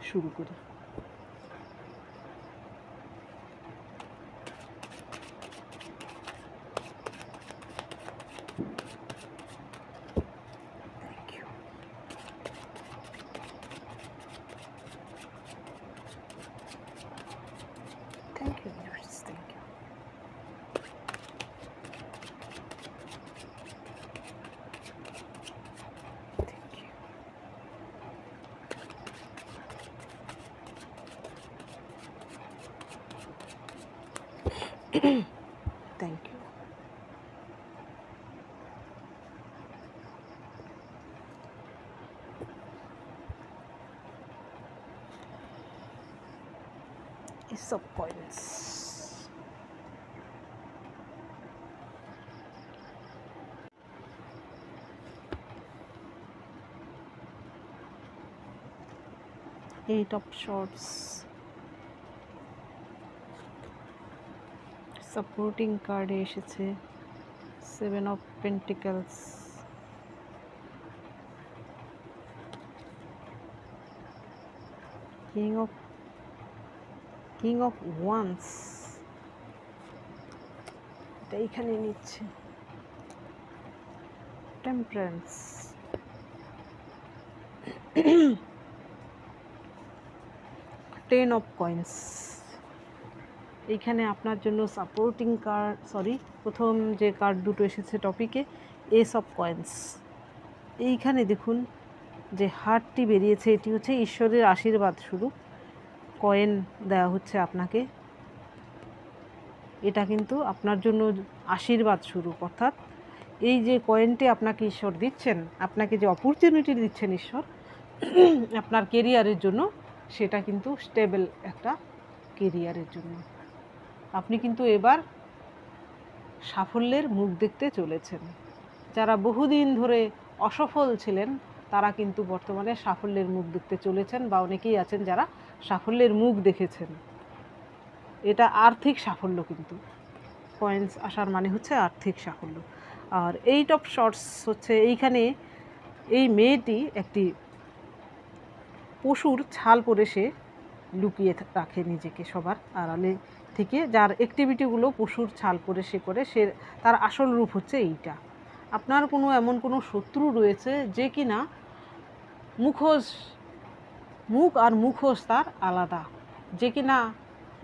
শুরু করি। Thank you. Eight of swords. Supporting কার্ডে এসেছে। Seven of pentacles king of king of wands এটা এইখানে নিচ্ছে। টেম্পারেন্স টেন অফ কয়েন্স এইখানে আপনার জন্য সাপোর্টিং কার্ড সরি প্রথম যে কার্ড দুটো এসেছে টপিকে এস অফ কয়েন্স এইখানে দেখুন যে হারটি বেরিয়েছে, এটি হচ্ছে ঈশ্বরের আশীর্বাদ শুরু কয়েন দেওয়া হচ্ছে আপনাকে। এটা কিন্তু আপনার জন্য আশীর্বাদ শুরু অর্থাৎ এই যে কয়েনটি আপনাকে ঈশ্বর দিচ্ছেন, আপনাকে যে অপরচুনিটি দিচ্ছেন ঈশ্বর, আপনার কেরিয়ারের জন্য, সেটা কিন্তু স্টেবল একটা কেরিয়ারের জন্য। আপনি কিন্তু এবার সাফল্যের মুখ দেখতে চলেছেন। যারা বহুদিন ধরে অসফল ছিলেন, তারা কিন্তু বর্তমানে সাফল্যের মুখ দেখতে চলেছেন বা অনেকেই আছেন যারা সাফল্যের মুখ দেখেছেন। এটা আর্থিক সাফল্য কিন্তু। পয়েন্টস আসার মানে হচ্ছে আর্থিক সাফল্য। আর এইট অফ শর্টস হচ্ছে এইখানে এই মেয়েটি একটি পশুর ছাল পরে সে লুকিয়ে রাখে নিজেকে সবার আড়ালে থেকে। যার অ্যাক্টিভিটিগুলো পশুর ছাল করে সে করে, সে তার আসল রূপ হচ্ছে এইটা। আপনার কোনো এমন কোনো শত্রু রয়েছে যে কিনা মুখোশ, মুখ আর মুখোশ তার আলাদা। যে কিনা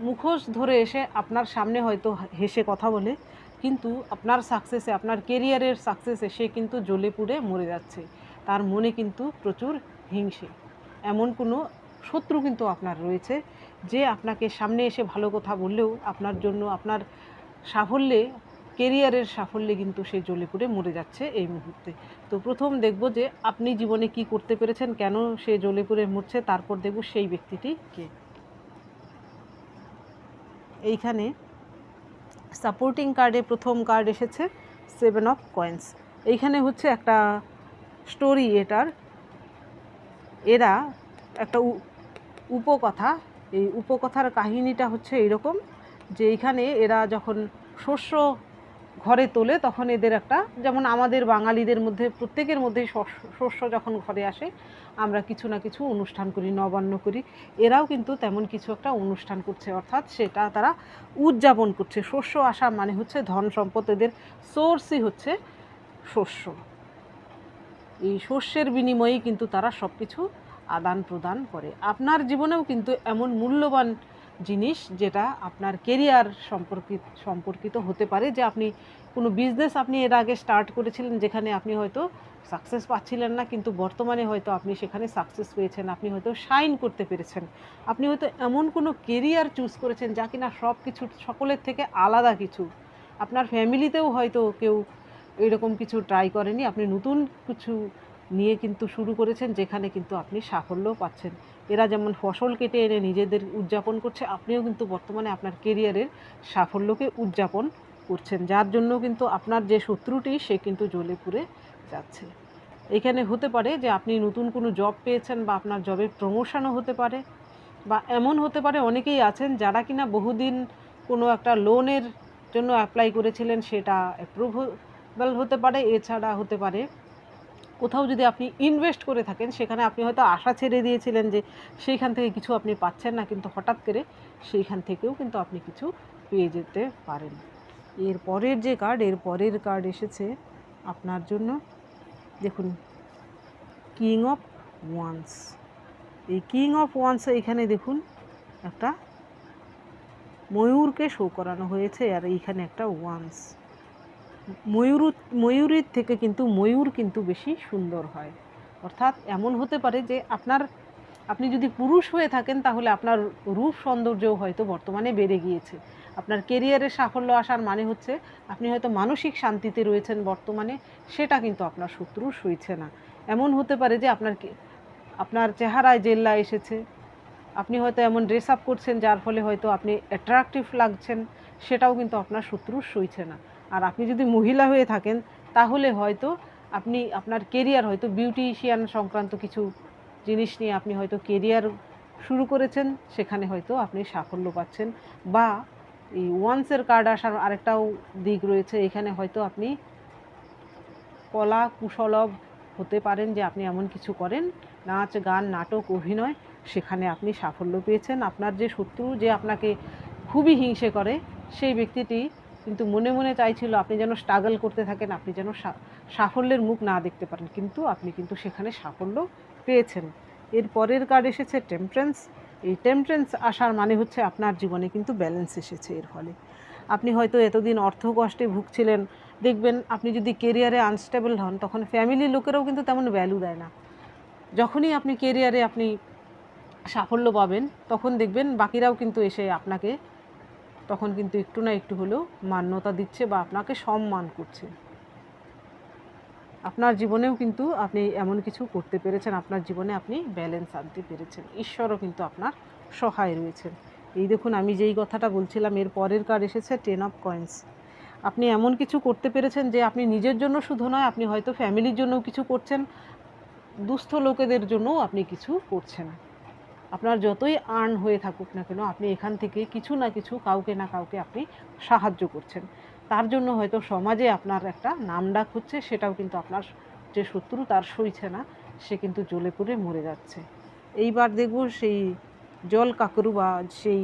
মুখোশ ধরে এসে আপনার সামনে হয়তো হেসে কথা বলে, কিন্তু আপনার সাকসেসে আপনার কেরিয়ারের সাকসেসে সে কিন্তু জ্বলে পুড়ে মরে যাচ্ছে। তার মনে কিন্তু প্রচুর হিংসে। এমন কোনো শত্রু কিন্তু আপনার রয়েছে। যে আপনাকে সামনে এসে ভালো কথা বললেও আপনার জন্য আপনার সাফল্যে, কেরিয়ারের সাফল্যে কিন্তু সে জ্বলে পুড়ে মরে যাচ্ছে এই মুহূর্তে। তো প্রথম দেখব যে আপনি জীবনে কি করতে পেরেছেন, কেন সে জ্বলে পুড়ে মরছে, তারপর দেখব সেই ব্যক্তিটি কে। এইখানে সাপোর্টিং কার্ডে প্রথম কার্ড এসেছে সেভেন অফ কয়েন্স এইখানে হচ্ছে একটা স্টোরি এটার। এরা একটা উপকথা, এই উপকথার কাহিনীটা হচ্ছে এরকম যে এইখানে এরা যখন শস্য ঘরে তোলে তখন এদের একটা, যেমন আমাদের বাঙালিদের মধ্যে, প্রত্যেকের মধ্যেই শস্য যখন ঘরে আসে, আমরা কিছু না কিছু অনুষ্ঠান করি, নবান্ন করি। এরাও কিন্তু তেমন কিছু একটা অনুষ্ঠান করছে, অর্থাৎ সেটা তারা উদযাপন করছে। শস্য আসা মানে হচ্ছে ধন সম্পদ, এদের সোর্সই হচ্ছে শস্য। এই শস্যের বিনিময়েই কিন্তু তারা সব কিছু আদান প্রদান করে। আপনার জীবনেও কিন্তু এমন মূল্যবান জিনিস যেটা আপনার কেরিয়ার সম্পর্কিত সম্পর্কিত হতে পারে যে আপনি কোনো বিজনেস আপনি এর আগে স্টার্ট করেছিলেন যেখানে আপনি হয়তো সাকসেস পাচ্ছিলেন না, কিন্তু বর্তমানে হয়তো আপনি সেখানে সাকসেস পেয়েছেন, আপনি হয়তো শাইন করতে পেরেছেন। আপনি হয়তো এমন কোনো কেরিয়ার চুজ করেছেন যা কিনা সব কিছু সকলের থেকে আলাদা কিছু। আপনার ফ্যামিলিতেও হয়তো কেউ এরকম কিছু ট্রাই করেনি, আপনি নতুন কিছু নিয়ে কিন্তু শুরু করেছেন, যেখানে কিন্তু আপনি সাফল্য পাচ্ছেন। এরা যেমন ফসল কেটে এনে নিজেদের উদযাপন করছে, আপনিও কিন্তু বর্তমানে আপনার কেরিয়ারের সাফল্যকে উদযাপন করছেন, যার জন্য কিন্তু আপনার যে শত্রুটি সে কিন্তু জ্বলে পুড়ে যাচ্ছে। এখানে হতে পারে যে আপনি নতুন কোনো জব পেয়েছেন বা আপনার জবের প্রমোশনও হতে পারে, বা এমন হতে পারে অনেকেই আছেন যারা কিনা বহুদিন কোনো একটা লোনের জন্য অ্যাপ্লাই করেছিলেন, সেটা অ্যাপ্রুভেবল হতে পারে, এছাড়া হতে পারে কোথাও যদি আপনি ইনভেস্ট করে থাকেন, সেখানে আপনি হয়তো আশা ছেড়ে দিয়েছিলেন যে সেইখান থেকে কিছু আপনি পাচ্ছেন না, কিন্তু হঠাৎ করে সেইখান থেকেও কিন্তু আপনি কিছু পেয়ে যেতে পারেন। এর পরের যে কার্ড এর পরের কার্ড এসেছে আপনার জন্য। দেখুন কিং অফ ওয়ান্স এই কিং অফ ওয়ান্স এখানে দেখুন, একটা ময়ূরকে শো করানো হয়েছে, আর এইখানে একটা ওয়ান্স ময়ূর ময়ূরের থেকে কিন্তু ময়ূর কিন্তু বেশি সুন্দর হয়। অর্থাৎ এমন হতে পারে যে আপনার, আপনি যদি পুরুষ হয়ে থাকেন তাহলে আপনার রূপ সৌন্দর্যও হয়তো বর্তমানে বেড়ে গিয়েছে। আপনার কেরিয়ারে সাফল্য আসার মানে হচ্ছে আপনি হয়তো মানসিক শান্তিতে রয়েছেন বর্তমানে, সেটা কিন্তু আপনার শত্রু সইছে না। এমন হতে পারে যে আপনার আপনার চেহারায় জেল্লা এসেছে। আপনি হয়তো এমন ড্রেস আপ করছেন যার ফলে হয়তো আপনি অ্যাট্রাকটিভ লাগছেন, সেটাও কিন্তু আপনার শত্রু সইছে না। আর আপনি যদি মহিলা হয়ে থাকেন, তাহলে হয়তো আপনি আপনার কেরিয়ার হয়তো বিউটিশিয়ান সংক্রান্ত কিছু জিনিস নিয়ে আপনি হয়তো কেরিয়ার শুরু করেছেন, সেখানে হয়তো আপনি সাফল্য পাচ্ছেন বা এই ওয়ান্সের কার্ড আসার আরেকটাও দিক রয়েছে, এখানে হয়তো আপনি কলা কুশলভ হতে পারেন যে আপনি এমন কিছু করেন, নাচ, গান, নাটক, অভিনয়, সেখানে আপনি সাফল্য পেয়েছেন। আপনার যে শত্রু যে আপনাকে খুবই হিংসে করে, সেই ব্যক্তিটি কিন্তু মনে মনে চাইছিল আপনি যেন স্ট্রাগল করতে থাকেন, আপনি যেন সাফল্যের মুখ না দেখতে পারেন। কিন্তু আপনি কিন্তু সেখানে সাফল্য পেয়েছেন। এর পরের কার্ড এসেছে টেম্পারেন্স এই টেম্পারেন্স আসার মানে হচ্ছে আপনার জীবনে কিন্তু ব্যালেন্স এসেছে এর ফলে। আপনি হয়তো এতদিন অর্থ কষ্টে ভুগছিলেন। দেখবেন আপনি যদি কেরিয়ারে আনস্টেবল হন, তখন ফ্যামিলির লোকেরাও কিন্তু তেমন ভ্যালু দেয় না। যখনই আপনি কেরিয়ারে আপনি সাফল্য পাবেন, তখন দেখবেন বাকিরাও কিন্তু এসে আপনাকে তখন কিন্তু একটু না একটু হলেও মান্যতা দিচ্ছে বা আপনাকে সম্মান করছে। আপনার জীবনেও কিন্তু আপনি এমন কিছু করতে পেরেছেন, আপনার জীবনে আপনি ব্যালেন্স আনতে পেরেছেন। ঈশ্বরও কিন্তু আপনার সহায় রয়েছেন। এই দেখুন, আমি যেই কথাটা বলছিলাম, এর পরের কার এসেছে টেন অফ কয়েন্স আপনি এমন কিছু করতে পেরেছেন যে আপনি নিজের জন্য শুধু নয়, আপনি হয়তো ফ্যামিলির জন্যও কিছু করছেন, দুস্থ লোকেদের জন্যও আপনি কিছু করছেন। আপনার যতই আর্ন হয়ে থাকুক না কেন, আপনি এখান থেকে কিছু না কিছু, কাউকে না কাউকে আপনি সাহায্য করছেন। তার জন্য হয়তো সমাজে আপনার একটা নাম ডাক হচ্ছে, সেটাও কিন্তু আপনার যে শত্রু তার সইছে না, সে কিন্তু জ্বলে পুড়ে মরে যাচ্ছে। এইবার দেখব সেই জল কাকরু বা সেই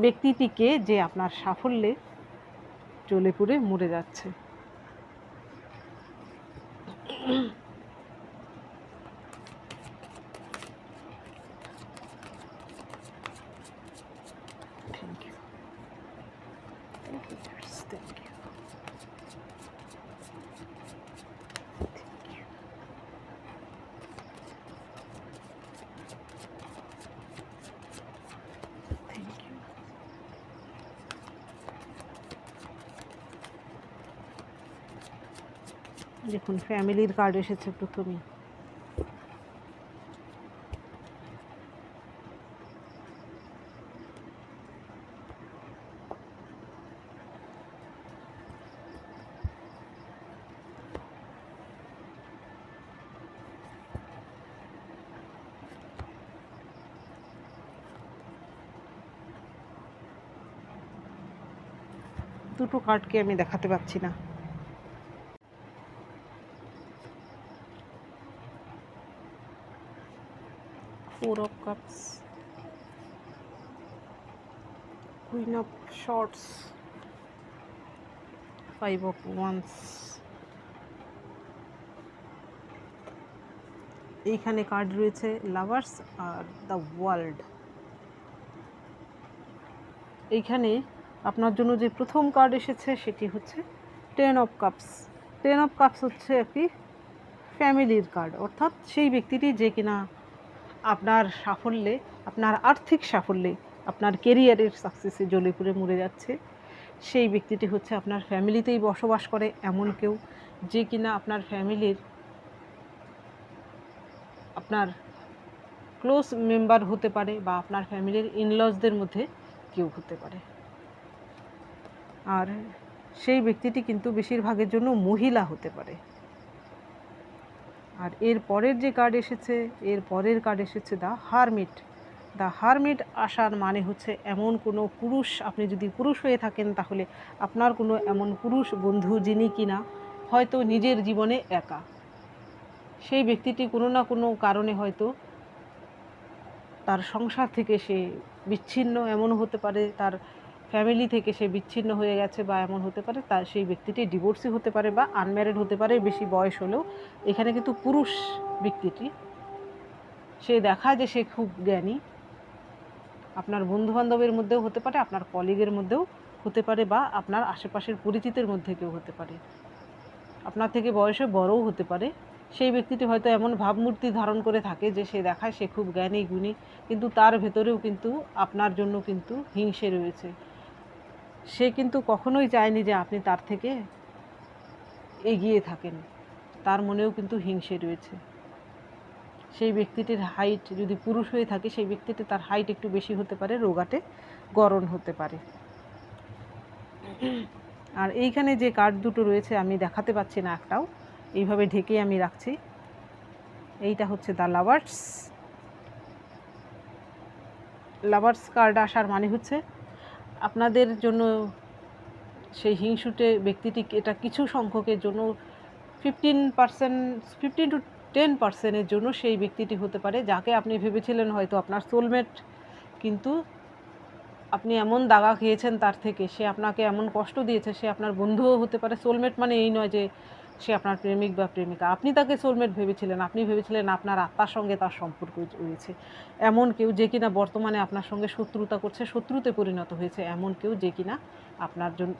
ব্যক্তিটিকে যে আপনার সাফল্যে জ্বলে পুড়ে মরে যাচ্ছে। দেখুন ফ্যামিলির কার্ড এসেছে প্রথমেই দুটো কার্ডকে আমি দেখাতে পাচ্ছি না? Four of cups. Queen of swords. Five of wands. এইখানে কার্ড রয়েছে লাভার্স আর দ্য ওয়ার্ল্ড এইখানে আপনার জন্য যে প্রথম কার্ড এসেছে সেটি হচ্ছে ten of cups ten of cups হচ্ছে একটি ফ্যামিলির কার্ড অর্থাৎ সেই ব্যক্তিটি যে কিনা আপনার সাফল্যে, আপনার আর্থিক সাফল্যে, আপনার কেরিয়ারের সাকসেসে জ্বলে পুড়ে মরে যাচ্ছে। সেই ব্যক্তিটি হচ্ছে আপনার ফ্যামিলিতেই বসবাস করে, এমন কেউ যে কিনা আপনার ফ্যামিলির আপনার ক্লোজ মেম্বার হতে পারে বা আপনার ফ্যামিলির ইনলজদের মধ্যে কেউ হতে পারে। আর সেই ব্যক্তিটি কিন্তু বেশিরভাগের জন্য মহিলা হতে পারে। আর এর পরের যে কার্ড এসেছে, এর পরের কার্ড এসেছে দ্য হারমিট দ্য হারমিট আসার মানে হচ্ছে এমন কোনো পুরুষ, আপনি যদি পুরুষ হয়ে থাকেন তাহলে আপনার কোনো এমন পুরুষ বন্ধু যিনি কিনা হয়তো নিজের জীবনে একা। সেই ব্যক্তিটি কোনো না কোনো কারণে হয়তো তার সংসার থেকে সে বিচ্ছিন্ন এমন হতে পারে, তার ফ্যামিলি থেকে সে বিচ্ছিন্ন হয়ে গেছে বা এমন হতে পারে তার সেই ব্যক্তিটি ডিভোর্সি হতে পারে বা আনম্যারিড হতে পারে, বেশি বয়স হলেও। এখানে কিন্তু পুরুষ ব্যক্তিটি, সে দেখায় যে সে খুব জ্ঞানী। আপনার বন্ধু বান্ধবের মধ্যেও হতে পারে, আপনার কলিগের মধ্যেও হতে পারে বা আপনার আশেপাশের পরিচিতের মধ্যে কেউ হতে পারে। আপনার থেকে বয়সে বড়ও হতে পারে। সেই ব্যক্তিটি হয়তো এমন ভাবমূর্তি ধারণ করে থাকে যে সে দেখায় সে খুব জ্ঞানী, গুণী, কিন্তু তার ভেতরেও কিন্তু আপনার জন্য কিন্তু হিংসে রয়েছে। সে কিন্তু কখনোই চায়নি যে আপনি তার থেকে এগিয়ে থাকেন। তার মনেও কিন্তু হিংসে রয়েছে। সেই ব্যক্তিটির হাইট যদি পুরুষ হয়ে থাকে, সেই ব্যক্তিটি তার হাইট একটু বেশি হতে পারে, রোগাটে গরম হতে পারে। আর এইখানে যে কার্ড দুটো রয়েছে, আমি দেখাতে পাচ্ছি না একটাও। এইভাবে ঢেকে আমি রাখছি। এইটা হচ্ছে দ্য লাভার্স লাভার্স কার্ড আসার মানে হচ্ছে আপনাদের জন্য সেই হিংসুটে ব্যক্তিটি এটা কিছু সংখ্যকের জন্য fifteen percent fifteen to ten পার্সেন্টের জন্য সেই ব্যক্তিটি হতে পারে, যাকে আপনি ভেবেছিলেন হয়তো আপনার সোলমেট কিন্তু আপনি এমন দাগা খেয়েছেন তার থেকে, সে আপনাকে এমন কষ্ট দিয়েছে, সে আপনার বন্ধুও হতে পারে। সোলমেট মানে এই নয় যে সে আপনার প্রেমিক বা প্রেমিকা। আপনি তাকে সোলমেট ভেবেছিলেন, আপনি ভেবেছিলেন আপনার আত্মার সঙ্গে তার সম্পর্ক রয়েছে। এমন কেউ যে কিনা বর্তমানে আপনার সঙ্গে শত্রুতা করছে, শত্রুতে পরিণত হয়েছে। এমন কেউ যে কিনা আপনার জন্য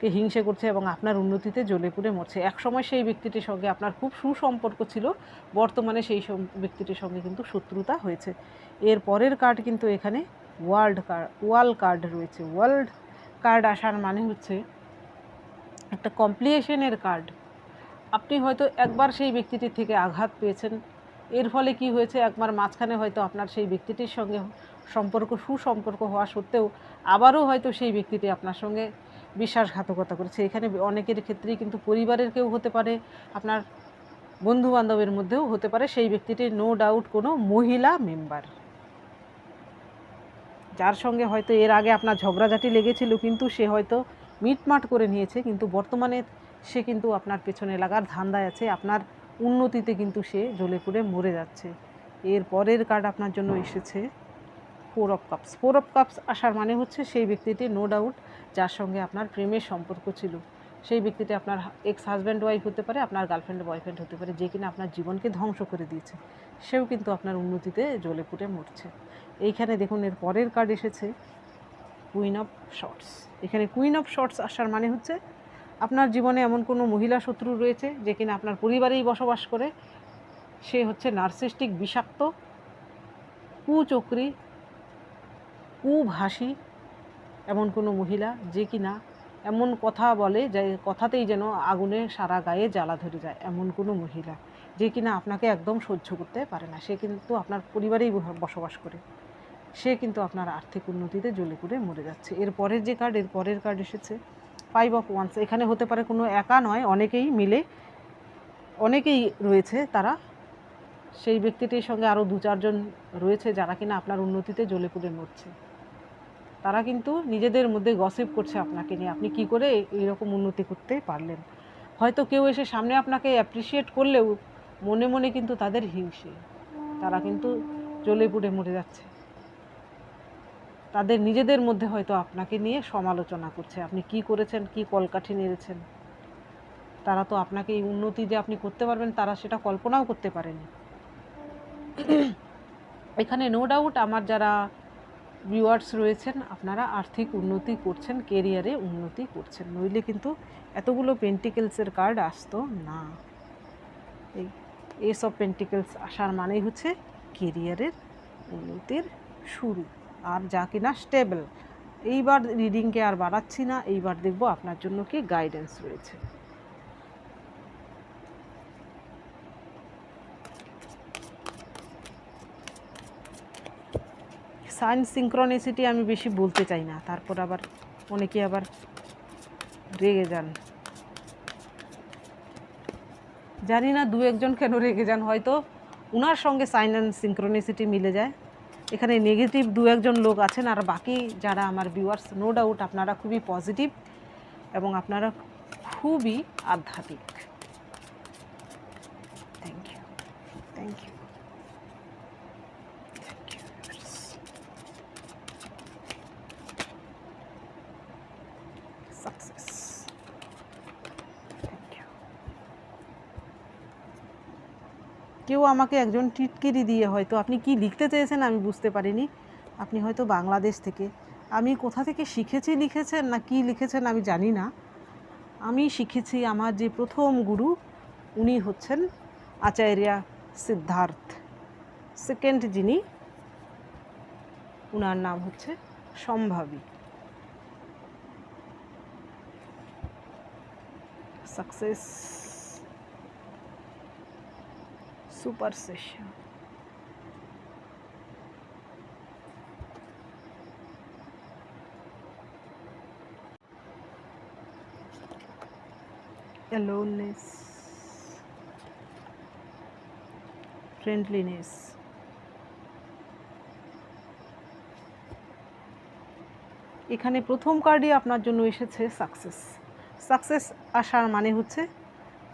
কে হিংসে করছে এবং আপনার উন্নতিতে জ্বলে পুড়ে মরছে। একসময় সেই ব্যক্তিটির সঙ্গে আপনার খুব সুসম্পর্ক ছিল, বর্তমানে সেই ব্যক্তিটির সঙ্গে কিন্তু শত্রুতা হয়েছে। এর পরের কার্ড কিন্তু এখানে ওয়ার্ল্ড কার্ড ওয়াল কার্ড রয়েছে। ওয়ার্ল্ড কার্ড আসার মানে হচ্ছে একটা কমপ্লিয়েশনের কার্ড আপনি হয়তো একবার সেই ব্যক্তিটির থেকে আঘাত পেয়েছেন। এর ফলে কি হয়েছে? একবার মাঝখানে হয়তো আপনার সেই ব্যক্তিটির সঙ্গে সম্পর্ক, সুসম্পর্ক হওয়া সত্ত্বেও আবারও হয়তো সেই ব্যক্তিটি আপনার সঙ্গে বিশ্বাসঘাতকতা করেছে। এখানে অনেকের ক্ষেত্রেই কিন্তু পরিবারের কেউ হতে পারে, আপনার বন্ধু বান্ধবের মধ্যেও হতে পারে। সেই ব্যক্তিটি নো ডাউট কোনো মহিলা মেম্বার যার সঙ্গে হয়তো এর আগে আপনার ঝগড়াঝাটি লেগেছিল, কিন্তু সে হয়তো মিটমাট করে নিয়েছে, কিন্তু বর্তমানে সে কিন্তু আপনার পেছনে লাগার ধান্দায় আছে, আপনার উন্নতিতে কিন্তু সে জ্বলে পুড়ে মরে যাচ্ছে। এর পরের কার্ড আপনার জন্য এসেছে four of cups four of cups আসার মানে হচ্ছে সেই ব্যক্তিটি নো ডাউট যার সঙ্গে আপনার প্রেমের সম্পর্ক ছিল। সেই ব্যক্তিটি আপনার এক্স হাজব্যান্ড ওয়াইফ হতে পারে, আপনার গার্লফ্রেন্ড বয়ফ্রেন্ড হতে পারে, যে কিনা আপনার জীবনকে ধ্বংস করে দিয়েছে। সেও কিন্তু আপনার উন্নতিতে জ্বলে পুড়ে মরছে। এইখানে দেখুন, এর পরের কার্ড এসেছে কুইন অফ শর্টস এখানে কুইন অফ শর্টস আসার মানে হচ্ছে আপনার জীবনে এমন কোনো মহিলা শত্রু রয়েছে যে কিনা আপনার পরিবারেই বসবাস করে? সে হচ্ছে নার্সিস্টিক বিষাক্ত, কুচক্রি, কুভাষী এমন কোনো মহিলা যে কিনা এমন কথা বলে যে কথাতেই যেন আগুনে সারা গায়ে জ্বালা ধরে যায় এমন কোনো মহিলা যে কিনা আপনাকে একদম সহ্য করতে পারে না। সে কিন্তু আপনার পরিবারেই বসবাস করে। সে কিন্তু আপনার আর্থিক উন্নতিতে জ্বলে পুড়ে মরে যাচ্ছে। এর পরের যে কার্ড এর পরের কার্ড এসেছে। ফাইভ অফ ওয়ান্স এখানে হতে পারে কোনো একা নয়, অনেকেই মিলে, অনেকেই রয়েছে তারা। সেই ব্যক্তিটির সঙ্গে আরও দু চারজন রয়েছে যারা কিনা আপনার উন্নতিতে জ্বলে পুড়ে মরছে। তারা কিন্তু নিজেদের মধ্যে গসিপ করছে আপনাকে নিয়ে। আপনি কি করে এইরকম উন্নতি করতে পারলেন? হয়তো কেউ এসে সামনে আপনাকে অ্যাপ্রিসিয়েট করলেও মনে মনে কিন্তু তাদের হিংসে। তারা কিন্তু জ্বলে পুড়ে মরে যাচ্ছে। তাদের নিজেদের মধ্যে হয়তো আপনাকে নিয়ে সমালোচনা করছে। আপনি কি করেছেন, কি কলকাঠি নেড়েছেন? তারা তো আপনাকে এই উন্নতি যে আপনি করতে পারবেন, তারা সেটা কল্পনাও করতে পারেনি। এখানে নো ডাউট আমার যারা ভিউয়ার্স রয়েছেন, আপনারা আর্থিক উন্নতি করছেন কেরিয়ারে উন্নতি করছেন। নইলে কিন্তু এতগুলো পেন্টিকেলসের কার্ড আসতো না। এই এস অফ পেন্টিকেলস আসার মানেই হচ্ছে কেরিয়ারের উন্নতির শুরু। আর যা কিনা স্টেবল এইবার রিডিংকে আর বাড়াচ্ছি না, এইবার দেখব আপনার জন্য কি গাইডেন্স রয়েছে। সাইন সিঙ্ক্রনিসিটি আমি বেশি বলতে চাই না, তারপর আবার অনেকে আবার রেগে যান। জানি না দু একজন কেন রেগে যান, হয়তো ওনার সঙ্গে সাইন অ্যান্ড সিঙ্ক্রনিসিটি মিলে যায়। এখানে নেগেটিভ দু একজন লোক আছেন আর বাকি যারা আমার ভিউয়ার্স নো ডাউট আপনারা খুবই পজিটিভ এবং আপনারা খুবই আধ্যাত্মিক। Thank you thank you success thank you কেউ আমাকে একজন টিটকিরি দিয়ে হয়তো, আপনি কি লিখতে চেয়েছেন আমি বুঝতে পারিনি। আপনি হয়তো বাংলাদেশ থেকে। আমি কোথা থেকে শিখেছি লিখেছেন না কি লিখেছেন আমি জানি না। আমি শিখেছি আমার যে প্রথম গুরু, উনি হচ্ছেন আচার্যা সিদ্ধার্থ সেকেন্ড যিনি, উনার নাম হচ্ছে Sambhabi. Success. Super session. Aloneness, friendliness, এখানে প্রথম কার্ডই আপনার জন্য এসেছে সাকসেস সাকসেস আসার মানে হচ্ছে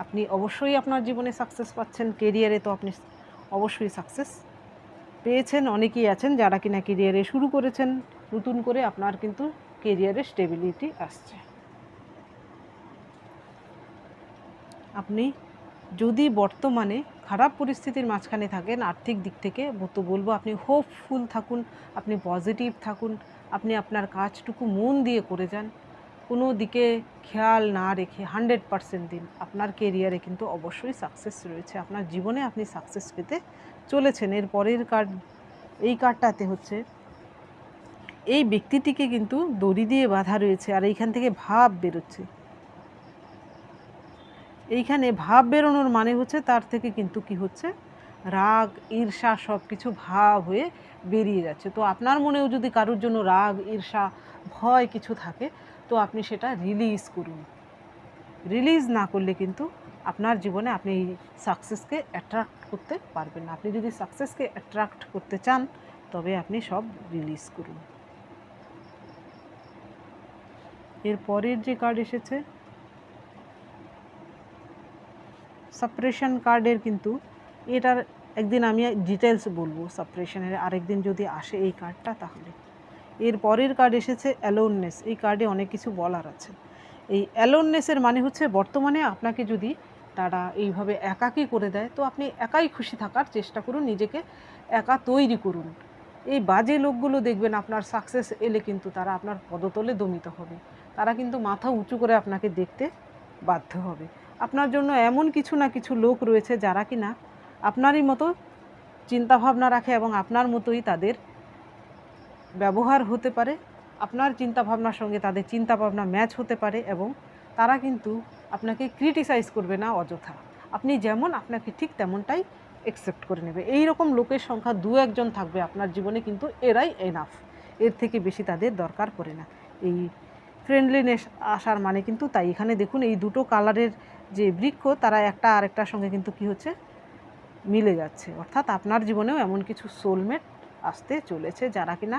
আপনি অবশ্যই আপনার জীবনে সাকসেস পাচ্ছেন কেরিয়ারে তো আপনি অবশ্যই সাকসেস পেয়েছেন, অনেকেই আছেন যারা কিনা কেরিয়ারে শুরু করেছেন, নতুন করে আপনার কিন্তু কেরিয়ারে স্টেবিলিটি আসছে। আপনি যদি বর্তমানে খারাপ পরিস্থিতির মাঝখানে থাকেন, আর্থিক দিক থেকে, তো বলব আপনি হোপফুল থাকুন, আপনি পজিটিভ থাকুন, আপনি আপনার কাজটুকু মন দিয়ে করে যান। কোনো দিকে খেয়াল না রেখে হান্ড্রেড পারসেন্ট দিন আপনার কেরিয়ারে কিন্তু অবশ্যই সাকসেস রয়েছে। আপনার জীবনে আপনি সাকসেস পেতে চলেছেন। এর পরের কার্ড এই কার্ডটাতে হচ্ছে, এই ব্যক্তিটিকে কিন্তু দড়ি দিয়ে বাঁধা রয়েছে আর এইখান থেকে ভাব বেরোচ্ছে। এইখানে ভাব বেরোনোর মানে হচ্ছে তার থেকে কিন্তু কি হচ্ছে? রাগ, ঈর্ষা সব কিছু ভাব হয়ে বেরিয়ে যাচ্ছে। তো আপনার মনেও যদি কারোর জন্য রাগ, ঈর্ষা, ভয় কিছু থাকে তো আপনি সেটা রিলিজ করুন। রিলিজ না করলে কিন্তু আপনার জীবনে আপনি এই সাকসেসকে অ্যাট্রাক্ট করতে পারবেন না। আপনি যদি সাকসেসকে অ্যাট্রাক্ট করতে চান, তবে আপনি সব রিলিজ করুন। এর পরের যে কার্ড এসেছে সাপ্রেশন কার্ডের কিন্তু এটার একদিন আমি ডিটেলস বলব। সাপ্রেশনের আরেকদিন যদি আসে এই কার্ডটা তাহলে। এর পরের কার্ড এসেছে অ্যালোননেস এই কার্ডে অনেক কিছু বলার আছে। এই অ্যালোননেসের মানে হচ্ছে বর্তমানে আপনাকে যদি তারা এইভাবে একাকী করে দেয়, তো আপনি একাই খুশি থাকার চেষ্টা করুন, নিজেকে একা তৈরি করুন। এই বাজে লোকগুলো দেখবেন আপনার সাকসেস এলে কিন্তু তারা আপনার পদতলে দমিত হবে। তারা কিন্তু মাথা উঁচু করে আপনাকে দেখতে বাধ্য হবে। আপনার জন্য এমন কিছু না কিছু লোক রয়েছে যারা কিনা আপনারই মতো চিন্তাভাবনা রাখে এবং আপনার মতোই তাদের ব্যবহার হতে পারে, আপনার চিন্তাভাবনার সঙ্গে তাদের চিন্তাভাবনা ম্যাচ হতে পারে এবং তারা কিন্তু আপনাকে ক্রিটিসাইজ করবে না অযথা। আপনি যেমন আপনাকে ঠিক তেমনটাই একসেপ্ট করে নেবে। এই রকম লোকের সংখ্যা দু একজন থাকবে, আপনার জীবনে কিন্তু এরাই এনাফ এর থেকে বেশি তাদের দরকার পড়ে না। এই ফ্রেন্ডলিনেস আসার মানে কিন্তু তাই। এখানে দেখুন, এই দুটো কালারের যে বৃক্ষ, তারা একটা আরেকটার সঙ্গে কিন্তু কি হচ্ছে? মিলে যাচ্ছে। অর্থাৎ আপনার জীবনেও এমন কিছু সোলমেট আসতে চলেছে যারা কিনা